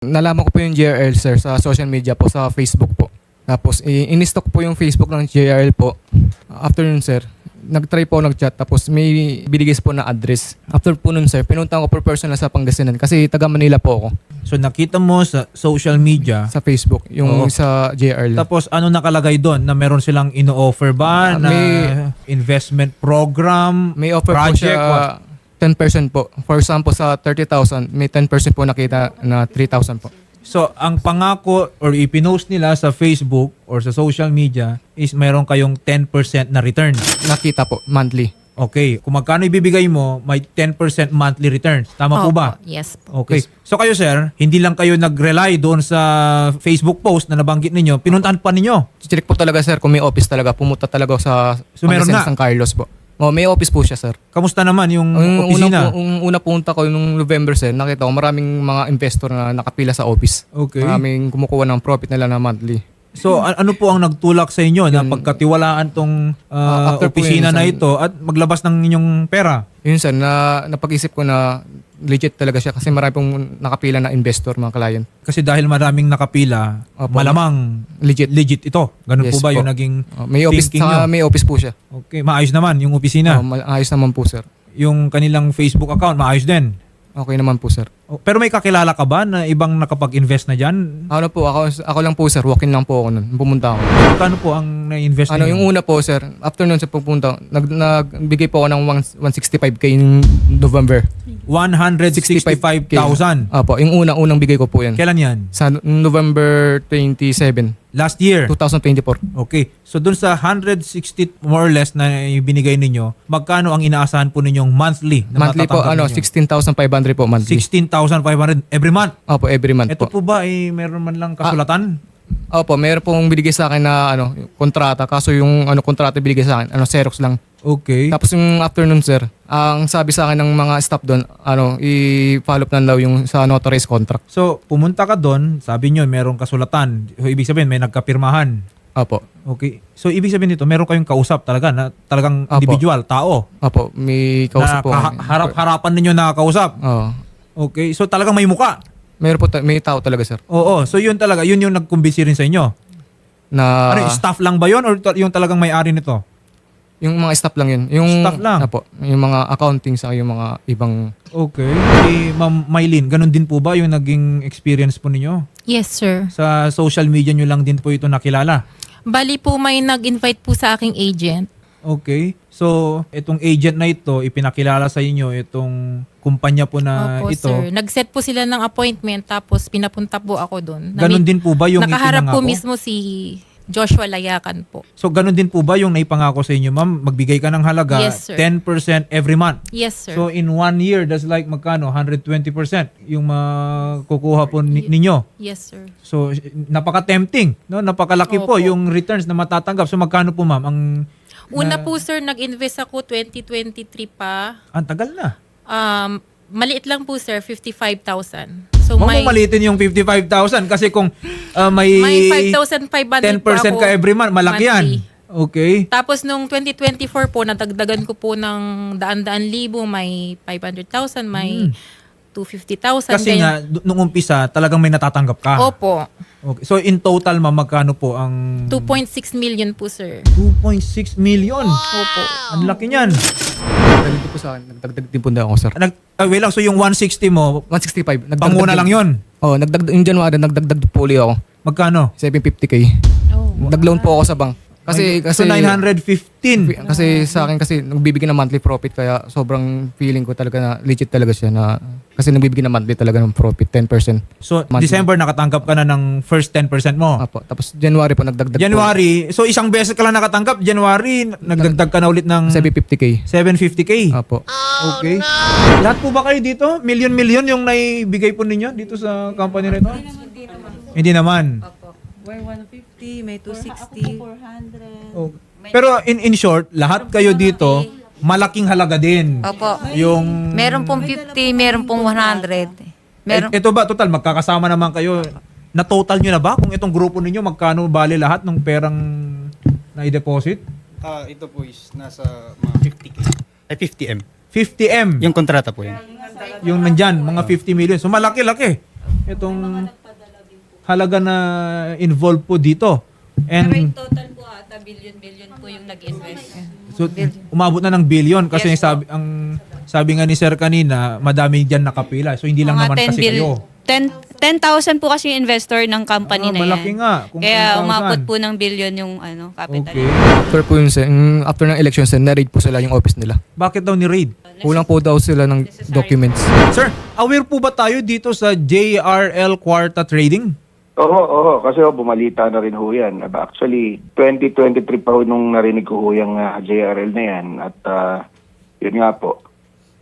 Nalaman ko po yung JRL sir sa social media po, sa Facebook po. Tapos in-stock po yung Facebook ng JRL po. After nun sir, nag-try po nag-chat tapos may binigay po na address. After po nun sir, pinunta ko po personal sa Pangasinan kasi taga Manila po ako So nakita mo sa social media, sa Facebook, yung Oo. sa JRL. tapos ano nakalagay doon? Na meron silang ino-offer ba? Ah, na may- investment program? May offer project, po siya 10% po. For example, sa 30,000, may 10% po nakita na 3,000 po. So, ang pangako or ipinost nila sa Facebook or sa social media is meron kayong 10% na return. Nakita po, monthly. Okay. Kung magkano ibibigay mo, may 10% monthly returns. Tama po Opo, ba? Yes po. Okay. So kayo sir, hindi lang kayo nag-rely doon sa Facebook post na nabanggit ninyo, pinuntahan pa ninyo. Check po talaga sir kung may office talaga. Pumunta talaga ako sa So, meron Pangasinan, na? San Carlos po. Oh, may office po siya sir. Kamusta naman yung Yung opisina? una, yung una punta ko nung November sir, nakita ko maraming mga investor na nakapila sa office. Okay. Maraming kumukuha ng profit nila na monthly. So a- ano po ang nagtulak sa inyo na pagkatiwalaan tong Ah, uh, after po opisina yun, na ito at maglabas ng inyong pera? Yun sir, na napag-isip ko na legit talaga siya kasi marami pong nakapila na investor mga client. Kasi dahil maraming nakapila, Opo. malamang Legit. legit ito. Ganun Yes po ba po. yung naging Oh, may office thinking may office po siya. Okay, maayos naman yung opisina. Oh, ma- ayos naman po sir. yung kanilang Facebook account, maayos din. Okay naman po sir. Oh, Pero may kakilala ka ba na ibang nakapag-invest na dyan? Ano po, ako, ako lang po sir, walk-in lang po ako nun. Pumunta ako. Magkano po ang na-invest Ano, ninyo? yung una po sir, after nun sa pupunta, nag, nagbigay po ako ng 165k yung November. 165,000. Apo, yung una, unang bigay ko po yan. Kailan yan? Sa November 27, Last year. 2024. Okay. So dun sa 160 more or less na ibinigay ninyo, magkano ang inaasahan po ninyong monthly? Na Monthly po, ano, ninyo? 16,500 po monthly. 16,500 every month. Opo, every month Ito po po. ba ay meron man lang kasulatan? Opo, meron pong binigay sa akin na ano, kontrata. Kaso yung ano kontrata binigay sa akin, ano, Xerox lang. Okay. Tapos yung afternoon, sir, ang sabi sa akin ng mga staff doon, ano, i-follow up na daw yung sa notarized contract. So, pumunta ka doon, sabi nyo, merong kasulatan. So, ibig sabihin, may nagkapirmahan. Opo. Okay. So, ibig sabihin nito, meron kayong kausap talaga na talagang Apo. individual, tao. Opo, may na kausap po. kami. harap-harapan ninyo nakakausap. Oo. Okay. So, talagang may muka. Meron po, ta- may tao talaga, sir. Oo. So, yun talaga. Yun yung nagkumbisi rin sa inyo. Na, ano, staff lang ba yun or ta- yung talagang may-ari nito? Yung mga staff lang yun. Yung, Staff lang? Opo, yung mga accounting sa yung mga ibang, Okay. Si Ma'am Maylin, ganun din po ba yung naging experience po ninyo? Yes, sir. Sa social media nyo lang din po ito nakilala? Bali po may nag-invite po sa aking agent. Okay. So, itong agent na ito, ipinakilala sa inyo itong kumpanya po na Opo, ito. sir. Nag-set po sila ng appointment tapos pinapunta po ako doon. Ganun din po ba yung Nakaharap po mismo si Joshua Layakan po. So, ganun din po ba yung naipangako sa inyo, ma'am? Magbigay ka ng halaga, Yes, sir. 10% every month. Yes, sir. So, in one year, that's like magkano? 120% yung makukuha po ni- ninyo. yes, sir. So, napaka-tempting. No? Napakalaki po Opo. yung returns na matatanggap. So, magkano po, ma'am? Ang, Una na- po, sir, nag-invest ako 2023 pa. ang tagal na. Um, maliit lang po, sir, 55,000. So, Huwag may, mong malitin yung 55,000 kasi kung uh, may, may 5,500 po 10% ako ka every month, malaki yan. monthly. Okay. Tapos nung 2024 po, natagdagan ko po ng daan-daan libo, may 500,000, may 250,000. Hmm. Kasi ganyan. nga, d- nung umpisa, talagang may natatanggap ka. Opo. Okay. So, in total, ma'am, magkano po ang... 2.6 million po, sir. 2.6 million. Opo. Ang laki niyan. Nagdagdag din po sa akin, nagdagdag din po na ako, sir. Nag, ah, wait lang, so yung 160 mo, 165. Nagdagdag panguna din- lang yon Oh, nagdagdag, yung January, nagdagdag po ulit ako. Magkano? 750k. Oh. Nag-loan po ako sa bank. Kasi, kasi, so, 915. kasi sa akin kasi nagbibigay ng monthly profit kaya sobrang feeling ko talaga na legit talaga siya na kasi nagbibigay ng monthly talaga ng profit 10%. So, Monthly. December, nakatanggap ka na ng first 10% mo. Apo. Tapos January po nagdagdag January, so isang beses ka lang nakatanggap. January, nagdagdag ka na ulit ng po 750k. 750k. Apo. Okay. Lahat po ba kayo dito? Million-million yung naibigay po ninyo dito sa company nito? Hindi naman. May 150, may 260. Oh. Pero in in short, lahat kayo dito malaking halaga din. Opo. Yung Meron pong 50, meron pong 100. Meron, Eh, ito ba total magkakasama naman kayo? Na total nyo na ba kung itong grupo ninyo magkano bali lahat ng perang na i-deposit? Ah, ito po is nasa mga 50k. Ay, 50M. 50M. Yung kontrata po yun. Yung nandyan, mga 50 million. So malaki-laki. itong halaga na involved po dito. And total po ata billion-billion po yung nag-invest. so umabot na ng billion kasi Yes, sabi ang sabi nga ni Sir kanina, madami diyan nakapila. So hindi lang Mga naman 10 kasi bill- kayo. 10 10,000 po kasi yung investor ng company Ah, na yan. malaki nga, kung Kaya 10,000. umabot po ng billion yung ano, capital. Okay. After po yun, sir, mm, after ng election, sir, na-raid po sila yung office nila. Bakit daw ni raid? Kulang po daw sila ng documents. Sir, aware po ba tayo dito sa JRL Quarta Trading? Oo, oo. Kasi oh, bumalita na rin ho yan. Actually, 2023 pa ho nung narinig ko ho yung ah, JRL na yan. At ah, yun nga po.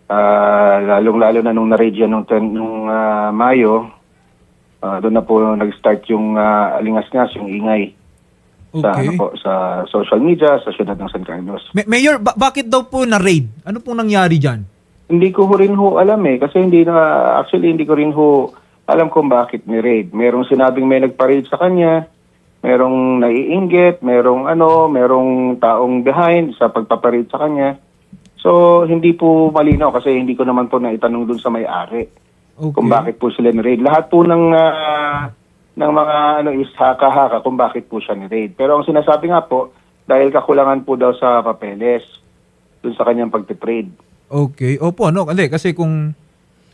Ah, lalong-lalo na nung na-raid yan nung, ten- nung ah, Mayo, ah, doon na po nag-start yung ah, alingas-ngas, yung ingay. Sa, ano Okay. po, sa social media, sa syudad ng San Carlos. Ma- Mayor, ba- bakit daw po na raid? Ano pong nangyari diyan? Hindi ko ho rin ho alam eh. Kasi hindi na, actually hindi ko rin ho alam kung bakit ni raid. Merong sinabing may nagpa-raid sa kanya, merong naiinggit, merong ano, merong taong behind sa pagpaparaid sa kanya. So, hindi po malinaw kasi hindi ko naman po naitanong dun sa may-ari Okay. kung bakit po sila ni-raid. Lahat po ng, ah, ng mga ano is haka-haka kung bakit po siya ni-raid. Pero ang sinasabi nga po, dahil kakulangan po daw sa papeles dun sa kanyang pagtitrade. Okay. Opo, no. Kasi, kasi kung,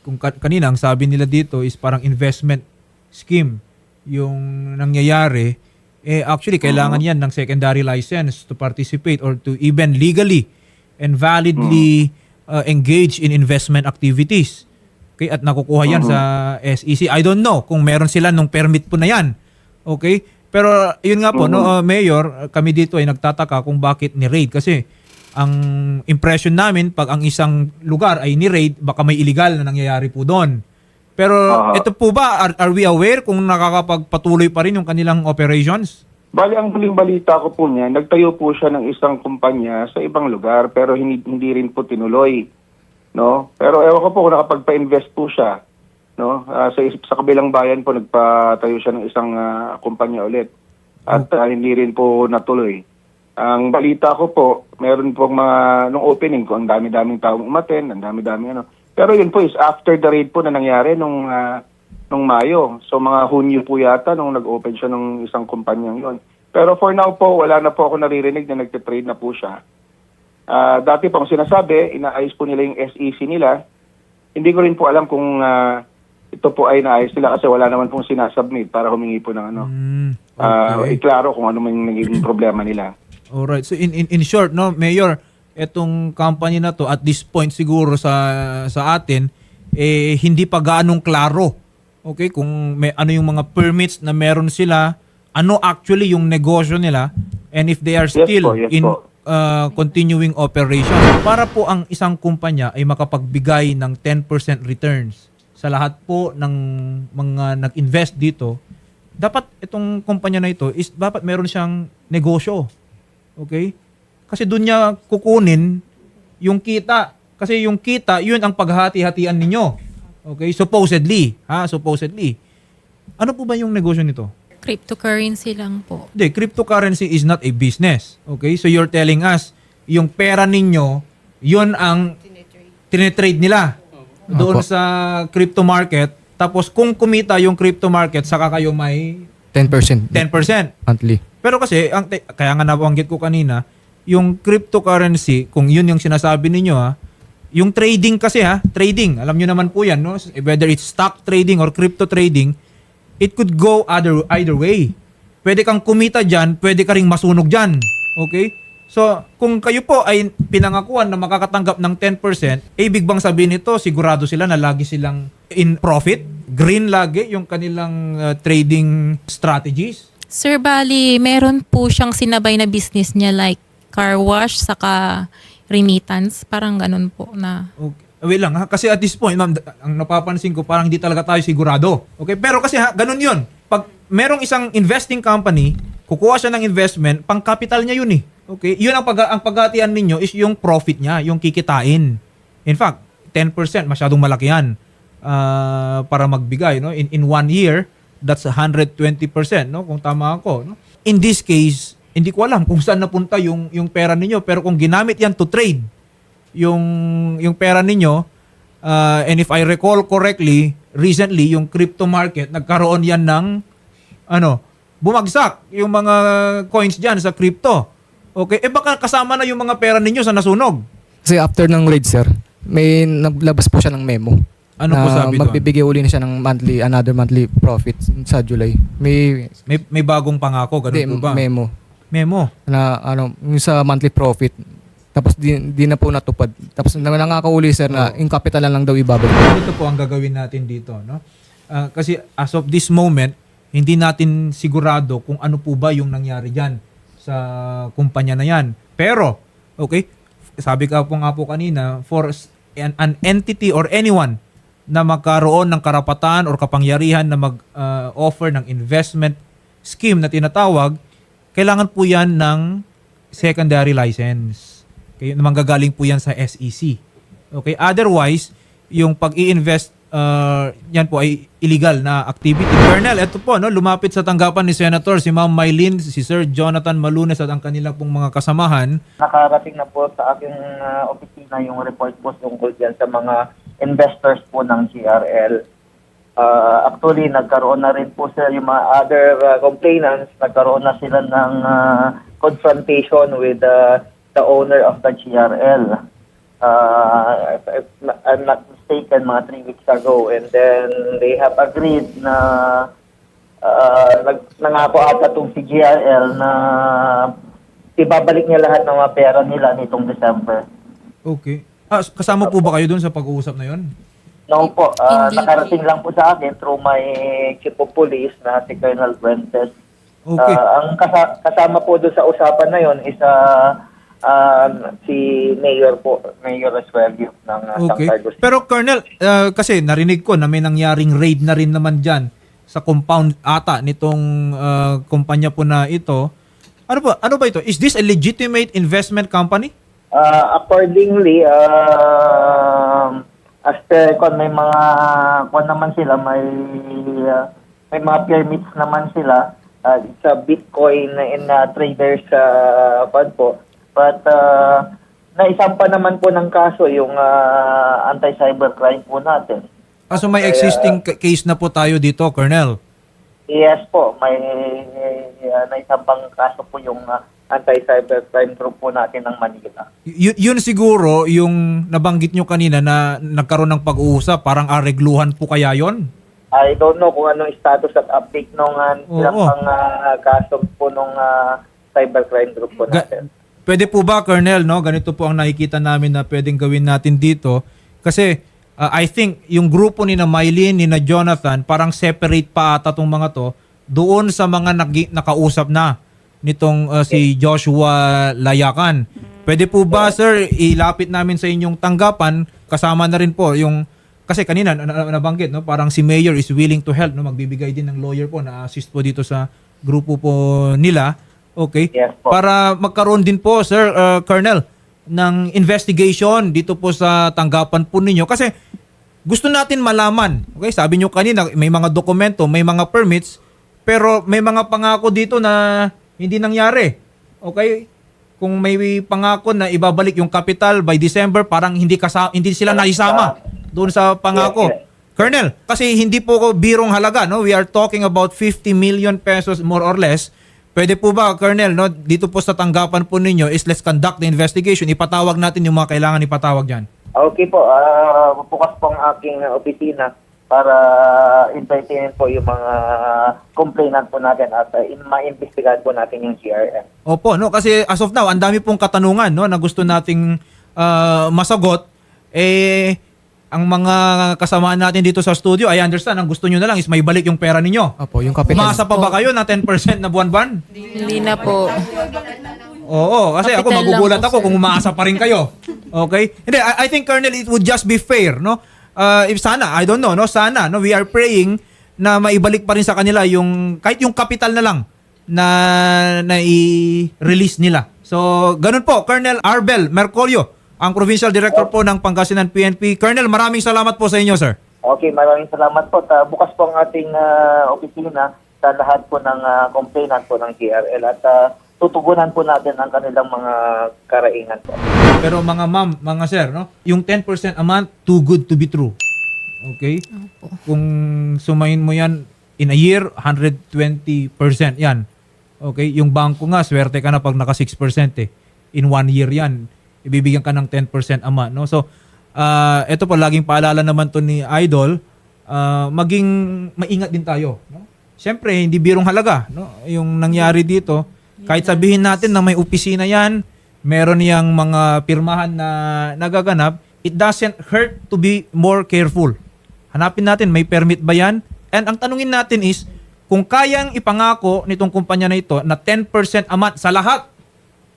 kung ka- kanina, ang sabi nila dito is parang investment scheme yung nangyayari. Eh, actually, kailangan yan ng secondary license to participate or to even legally and validly uh, engage in investment activities. Okay, at nakukuha yan sa SEC. I don't know kung meron sila nung permit po na yan. Okay? Pero yun nga po, no, uh, Mayor, kami dito ay nagtataka kung bakit ni-raid. Kasi ang impression namin, pag ang isang lugar ay ni-raid, baka may illegal na nangyayari po doon. Pero Aha. ito po ba, are, are we aware kung nakakapagpatuloy pa rin yung kanilang operations? Bali, ang huling balita ko po niya, nagtayo po siya ng isang kumpanya sa ibang lugar pero hindi, hindi rin po tinuloy. No? Pero ewan ko po kung nakapagpa-invest po siya. No? Ah, sa, sa kabilang bayan po nagpatayo siya ng isang ah, kumpanya ulit. At ah, hindi rin po natuloy. Ang balita ko po, meron pong mga, nung opening ko, ang dami-daming taong umaten, ang dami-daming ano. Pero yun po is after the raid po na nangyari nung ah, nung Mayo. So mga Hunyo po yata nung nag-open siya ng isang kumpanyang yon. Pero for now po, wala na po ako naririnig na nagtitrade na po siya. Ah, dati po ang sinasabi, inaayos po nila yung SEC nila. Hindi ko rin po alam kung ah, ito po ay naayos nila kasi wala naman pong sinasubmit para humingi po ng ano. Ah, okay. iklaro kung ano man yung naging problema nila. Alright. So in, in in short, no, Mayor, etong company na to at this point siguro sa sa atin eh hindi pa gaanong klaro. Okay, kung may ano yung mga permits na meron sila, ano actually yung negosyo nila and if they are Yes still po, yes in po. uh, continuing operation para po ang isang kumpanya ay makapagbigay ng 10% returns sa lahat po ng mga nag-invest dito, dapat itong kumpanya na ito is dapat meron siyang negosyo. Okay? Kasi doon niya kukunin yung kita. Kasi yung kita, yun ang paghati-hatian ninyo. Okay? Supposedly. Ha? Supposedly. Ano po ba yung negosyo nito? Cryptocurrency lang po. Hindi, cryptocurrency is not a business. Okay? So you're telling us, yung pera ninyo, yun ang tinitrade nila doon Opo. sa crypto market. Tapos kung kumita yung crypto market, saka kayo may 10% 10%. monthly. Pero kasi, ang, kaya nga nabanggit ko kanina, yung cryptocurrency, kung yun yung sinasabi ninyo ha, yung trading kasi ha, trading, alam nyo naman po yan, no? whether it's stock trading or crypto trading, it could go other, either way. Pwede kang kumita dyan, pwede ka ring masunog dyan. Okay? So, kung kayo po ay pinangakuan na makakatanggap ng 10%, eh, ibig bang sabihin nito, sigurado sila na lagi silang in profit? Green lagi yung kanilang uh, trading strategies? Sir Bali, meron po siyang sinabay na business niya like car wash saka remittance. Parang ganun po na. Okay. Wait lang ha, kasi at this point, ma'am, ang napapansin ko, parang hindi talaga tayo sigurado. Okay, pero kasi ha, ganun yun. Pag merong isang investing company, kukuha siya ng investment, pang capital niya yun eh. Okay, yun ang, pag ang paghatian ninyo is yung profit niya, yung kikitain. In fact, 10% masyadong malaki yan ah, para magbigay. No? In, in one year, that's 120%, no? kung tama ako. No? In this case, hindi ko alam kung saan napunta yung, yung pera ninyo, pero kung ginamit yan to trade, yung yung pera ninyo uh, and if I recall correctly recently yung crypto market nagkaroon yan ng ano, bumagsak yung mga coins diyan sa crypto. Okay, eh baka kasama na yung mga pera ninyo sa nasunog. Kasi after ng raid, sir, may naglabas po siya ng memo. Ano na po sabi doon? magbibigay uli na siya ng monthly, another monthly profit sa July. May, May may bagong pangako, ganun di, po ba? memo Memo. na ano, yung sa monthly profit. Tapos di, di na po natupad. Tapos nang nangakauli sir na yung capital na lang daw ibabalik. Ito po ang gagawin natin dito, no? Ah, kasi as of this moment, hindi natin sigurado kung ano po ba yung nangyari diyan sa kumpanya na yan. Pero, okay, sabi ka po nga po kanina, for s- an, an entity or anyone na magkaroon ng karapatan or kapangyarihan na mag-offer ng investment scheme na tinatawag, kailangan po yan ng secondary license. Okay, manggagaling po yan sa SEC. Okay, otherwise, yung pag-i-invest uh, yan po ay illegal na activity. Colonel, ito po, no, lumapit sa tanggapan ni Senator si Ma'am Mylene, si Sir Jonathan Malunes at ang kanilang pong mga kasamahan. nakarating na po sa aking ah, opisina yung report po tungkol dyan sa mga investors po ng GRL. Ah, actually, nagkaroon na rin po sila yung mga other ah, complainants, nagkaroon na sila ng ah, confrontation with ah, the owner of the GRL. Uh, if I'm not mistaken, mga three weeks ago. And then they have agreed na uh, nag, nangako ata itong si GRL na ibabalik niya lahat ng mga pera nila nitong December. Okay. Ah, kasama po ba kayo dun sa pag-uusap na yon? No po, ah, Hindi. nakarating lang po sa akin through my chief of police na si Colonel Fuentes. Okay. Ah, ang kasa- kasama po doon sa usapan na yon is ah, ah, si Mayor po, Mayor Eswelio ng uh, Okay. San Carlos. Pero Colonel, uh, kasi narinig ko na may nangyaring raid na rin naman dyan sa compound ata nitong uh, kumpanya po na ito. Ano ba, ano ba ito? Is this a legitimate investment company? Uh, accordingly, um as per kon may mga kon naman sila may uh, may mga permits naman sila uh, sa Bitcoin and uh, traders sa uh, fund po. But uh, naisampa naman po ng kaso yung uh, anti-cybercrime po natin. Ah, so may existing ca- case na po tayo dito, Colonel. Yes po, may uh, naisampang kaso po yung uh, anti-cybercrime group po natin ng Manila. Y- yun siguro yung nabanggit nyo kanina na nagkaroon ng pag-uusap, parang aregluhan po kaya yon? I don't know kung anong status at update nung uh, Oo. ilang pang uh, kaso po nung uh, cybercrime group po Ga- natin. Pwede po ba, Colonel, no? Ganito po ang nakikita namin na pwedeng gawin natin dito. Kasi uh, I think yung grupo ni na Mylene, ni na Jonathan, parang separate pa ata tong mga to doon sa mga nagi- nakausap na nitong uh, si Joshua Layakan. Pwede po ba, sir, ilapit namin sa inyong tanggapan, kasama na rin po yung kasi kanina na- na- nabanggit no parang si mayor is willing to help no magbibigay din ng lawyer po na assist po dito sa grupo po nila. Okay. Yes po. para magkaroon din po sir uh, colonel ng investigation dito po sa tanggapan po ninyo. Kasi gusto natin malaman okay sabi nyo kanina may mga dokumento may mga permits pero may mga pangako dito na hindi nangyari okay kung may pangako na ibabalik yung capital by December parang hindi kasa hindi sila naisama doon sa pangako Yes, yes. Colonel, kasi hindi po ko birong halaga, no? We are talking about 50 million pesos more or less. Pwede po ba, Colonel, no? Dito po sa tanggapan po ninyo is let's conduct the investigation. Ipatawag natin yung mga kailangan ipatawag diyan. Okay po, uh, bukas po ang aking opisina para invitein po yung mga complainant po natin at uh, in- ma-investigahan po natin yung GRM. Opo, no? Kasi as of now, ang dami pong katanungan, no? Na gusto nating ah, masagot. Eh, ang mga kasamaan natin dito sa studio, I understand, ang gusto nyo na lang is may balik yung pera ninyo. Opo, yung capital. Umaasa pa ba kayo na 10% na buwan-buwan? Hindi na po. Oo, kasi ako magugulat lang po, ako sir. kung umaasa pa rin kayo. Okay? Hindi, I, I think Colonel it would just be fair, no? Uh, sana, I don't know, no? Sana, no? We are praying na maibalik pa rin sa kanila yung kahit yung capital na lang na na i-release nila. So, ganun po, Colonel Arbel Mercolio, ang Provincial Director po ng Pangasinan PNP. Colonel, maraming salamat po sa inyo, sir. Okay, maraming salamat po. Ta, bukas po ang ating uh, opisina sa lahat po ng uh, complainant po ng GRL at uh, tutugunan po natin ang kanilang mga karaingan po. Pero mga ma'am, mga sir, no? Yung 10% a month, too good to be true. Okay? Kung sumayin mo yan in a year, 120% yan. Okay? Yung bangko nga, swerte ka na pag naka 6% eh. In one year yan. Ibibigyan ka ng 10% a month. No? So, ah ito po, laging paalala naman to ni Idol, ah, maging maingat din tayo. No? Siyempre, hindi birong halaga. No? Yung nangyari dito, kahit sabihin natin na may opisina yan, meron niyang mga pirmahan na nagaganap, it doesn't hurt to be more careful. Hanapin natin, may permit ba yan? And ang tanungin natin is, kung kayang ipangako nitong kumpanya na ito na 10% a month sa lahat,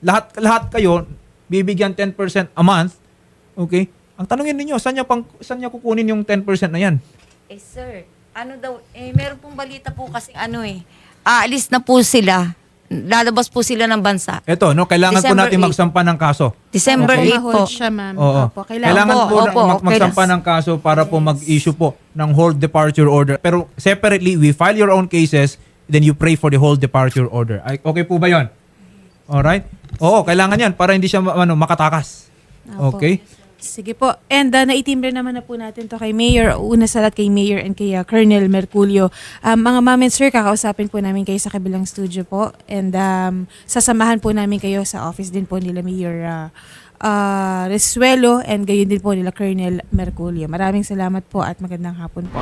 lahat lahat kayo bibigyan 10% a month, okay? Ang tanungin ninyo, saan niya, pang, saan niya kukunin yung 10% na yan? Eh sir, ano daw, eh meron pong balita po kasi ano eh, aalis na po sila. Lalabas po sila ng bansa. Ito, no, kailangan po December natin 8. magsampa ng kaso. December 8 po. Siya, ma'am. Oo. Opo, Kailangan, kailangan, po, opo, mag- okay. magsampa ng kaso para po mag-issue po ng hold departure order. Pero separately, we file your own cases, then you pray for the hold departure order. Ay, okay po ba yon? Alright? Oo, kailangan yan para hindi siya ma- ano, makatakas. Opo. Okay? Sige po. And uh, naitimbre naman na po natin to kay Mayor. Una sa lahat kay Mayor and kay uh, Colonel Merculio. Um, mga ma'am and sir, kakausapin po namin kayo sa kabilang studio po. And um, sasamahan po namin kayo sa office din po nila Mayor uh, uh, Resuelo and gayon din po nila Colonel Merculio. Maraming salamat po at magandang hapon po.